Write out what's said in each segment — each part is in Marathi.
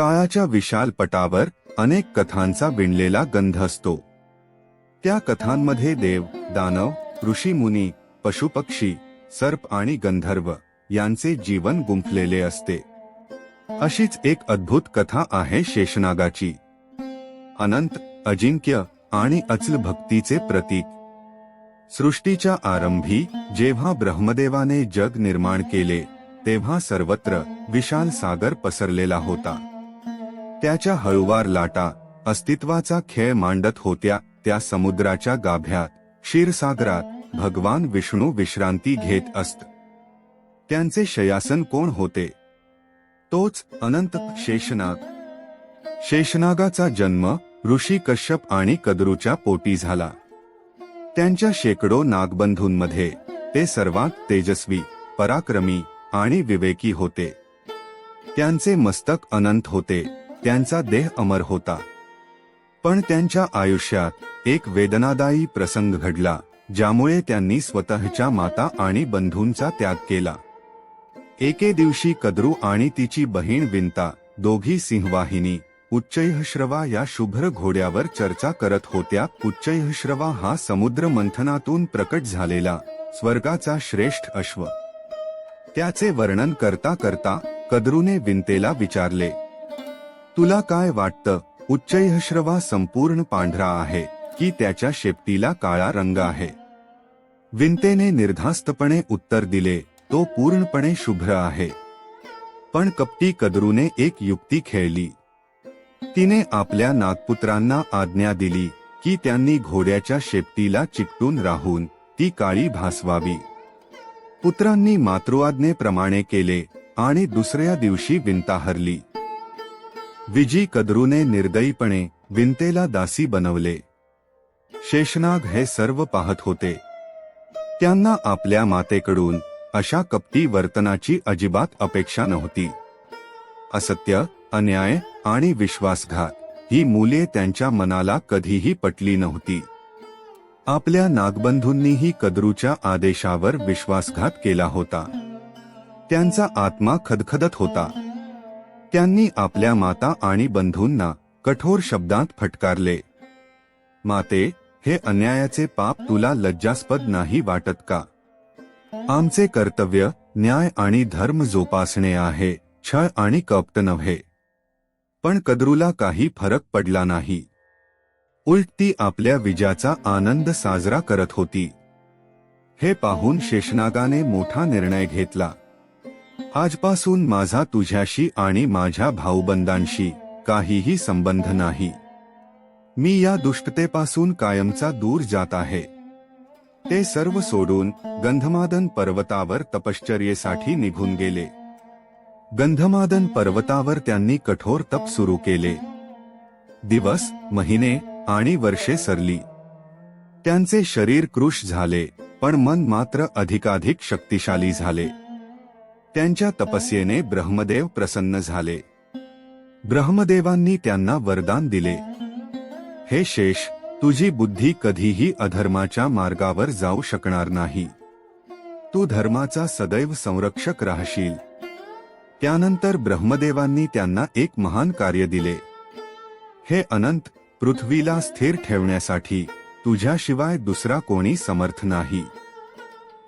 काळाच्या विशाल पटावर अनेक कथांचा विणलेला गंध असतो. त्या कथांमध्ये देव दानव ऋषी मुनी पशुपक्षी सर्प आणि गंधर्व यांचे जीवन गुंफलेले असते. अशीच एक अद्भुत कथा आहे शेषनागाची. अनंत अजिंक्य आणि अचल भक्तीचे प्रतीक. सृष्टीच्या आरंभी जेव्हा ब्रह्मदेवाने जग निर्माण केले तेव्हा सर्वत्र विशाल सागर पसरलेला होता. त्याच्या हळुवार लाटा अस्तित्वाचा खेळ मांडत होत्या त्या समुद्राच्या गाभ्यात. क्षीरसागरात भगवान विष्णू विश्रांती घेत असत. त्यांचे शयासन कोण होते? तोच अनंत शेषनाग. शेषनागाचा जन्म ऋषी कश्यप आणि कदरूच्या पोटी झाला. त्यांच्या शेकडो नागबंधूंमध्ये ते सर्वात तेजस्वी पराक्रमी आणि विवेकी होते. त्यांचे मस्तक अनंत होते. त्यांचा देह अमर होता. पण त्यांच्या आयुष्यात एक वेदनादायी प्रसंग घडला ज्यामुळे त्यांनी स्वतःच्या माता आणि बंधूंचा त्याग केला. एके दिवशी कद्रू आणि तिची बहीण विंता दोघी सिंहवाहिनी उच्चैहश्रवा या शुभ्र घोड्यावर चर्चा करत होत्या. उच्चैहश्रवा हा समुद्र मंथनातून प्रकट झालेला स्वर्गाचा श्रेष्ठ अश्व. त्याचे वर्णन करता करता कद्रूने विंतेला विचारले तुला काय वाटतं? उच्चैहश्रवा संपूर्ण पांढरा आहे की त्याच्या शेपटीला काळा रंग आहे? विंतेने निर्धास्तपणे उत्तर दिले तो पूर्णपणे शुभ्र आहे. पण कपटी कदरूने एक युक्ती खेळली. तिने आपल्या नागपुत्रांना आज्ञा दिली की त्यांनी घोड्याच्या शेपटीला चिकटून राहून ती काळी भासवावी. पुत्रांनी मातृआज्ञेप्रमाणे केले आणि दुसऱ्या दिवशी विंता हरली विजी कदरूने निर्दयीपणे विंतेला दासी बनवले. शेषनाग हे सर्व पाहत होते. त्यांना आपल्या मातेकडून अशा कपटी वर्तनाची अजिबात अपेक्षा नव्हती. असत्य अन्याय आणि विश्वासघात ही मुले त्यांच्या मनाला कधीही पटली नव्हती. आपल्या नागबंधूंनीही कद्रूच्या आदेशावर विश्वासघात केला होता. त्यांचा आत्मा खदखदत होता. त्यांनी आपल्या माता आणि बंधूंना कठोर शब्दांत फटकारले. माते हे अन्यायाचे पाप तुला लज्जास्पद नाही वाटत का? आमचे कर्तव्य न्याय आणि धर्म जोपासणे आहे छळ आणि कपट नव्हे. पण कद्रूला काही फरक पडला नाही. उलट ती आपल्या विजयाचा आनंद साजरा करत होती. हे पाहून शेषनागाने मोठा निर्णय घेतला. आजपासून माझा तुझ्याशी आणि माझ्या भाऊबंदांशी काहीही संबंध नाही. मी या दुष्टतेपासून कायमचा दूर जात आहे. ते सर्व सोडून गंधमादन पर्वतावर तपश्चर्येसाठी निघून गेले. गंधमादन पर्वतावर त्यांनी कठोर तप सुरू केले. दिवस महिने आणि वर्षे सरली. त्यांचे शरीर कृश झाले पण मन मात्र अधिकाधिक शक्तिशाली झाले. त्यांच्या तपस्येने ब्रह्मदेव प्रसन्न झाले. ब्रह्मदेवांनी त्यांना वरदान दिले. हे शेष तुझी बुद्धी कधीही अधर्माच्या मार्गावर जाऊ शकणार नाही. तू धर्माचा सदैव संरक्षक राहशील. त्यानंतर ब्रह्मदेवांनी त्यांना एक महान कार्य दिले. हे अनंत पृथ्वीला स्थिर ठेवण्यासाठी तुझ्याशिवाय दुसरा कोणी समर्थ नाही.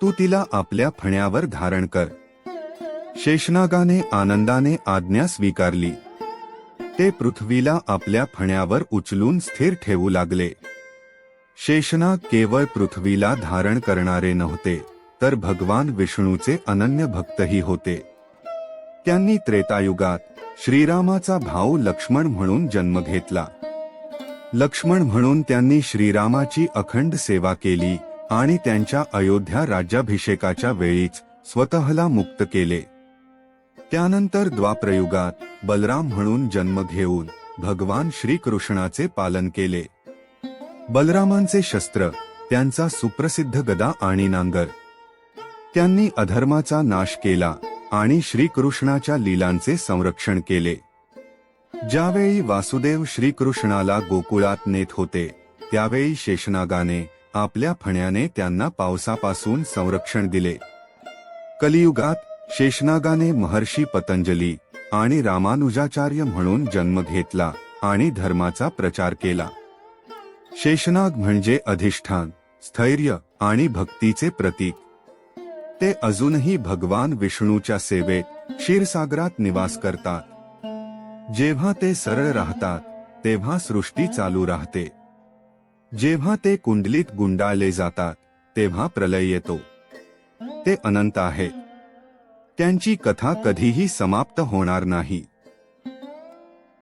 तू तिला आपल्या फण्यावर धारण कर. शेषनागाने आनंदाने आज्ञा स्वीकारली. ते पृथ्वीला आपल्या फण्यावर उचलून स्थिर ठेवू लागले. शेषनाग केवळ पृथ्वीला धारण करणारे नव्हते तर भगवान विष्णूचे अनन्य भक्तही होते. त्यांनी त्रेतायुगात श्रीरामाचा भाऊ लक्ष्मण म्हणून जन्म घेतला. लक्ष्मण म्हणून त्यांनी श्रीरामाची अखंड सेवा केली आणि त्यांच्या अयोध्या राज्याभिषेकाच्या वेळीच स्वतःला मुक्त केले. त्यानंतर द्वाप्रयुगात बलराम म्हणून जन्म घेऊन भगवान श्रीकृष्णाचे पालन केले. बलरामांचे शस्त्र त्यांचा सुप्रसिद्ध गदा आणि नांगर. त्यांनी अधर्माचा नाश केला आणि श्रीकृष्णाच्या लीलांचे संरक्षण केले. ज्यावेळी वासुदेव श्रीकृष्णाला गोकुळात नेत होते त्यावेळी शेषनागाने आपल्या फण्याने त्यांना पावसापासून संरक्षण दिले. कलियुगात शेषनागाने महर्षी पतंजली आणि रामानुजाचार्य म्हणून जन्म घेतला आणि धर्माचा प्रचार केला. शेषनाग म्हणजे अधिष्ठान स्थैर्य आणि भक्तीचे प्रतीक. ते अजूनही भगवान विष्णूच्या सेवेत क्षीरसागरात निवास करतात. जेव्हा ते सरळ राहतात तेव्हा सृष्टी चालू राहते. जेव्हा ते कुंडलीत गुंडाळले जातात तेव्हा प्रलय येतो. ते अनंत आहे त्यांची कथा कधीही समाप्त होणार नाही.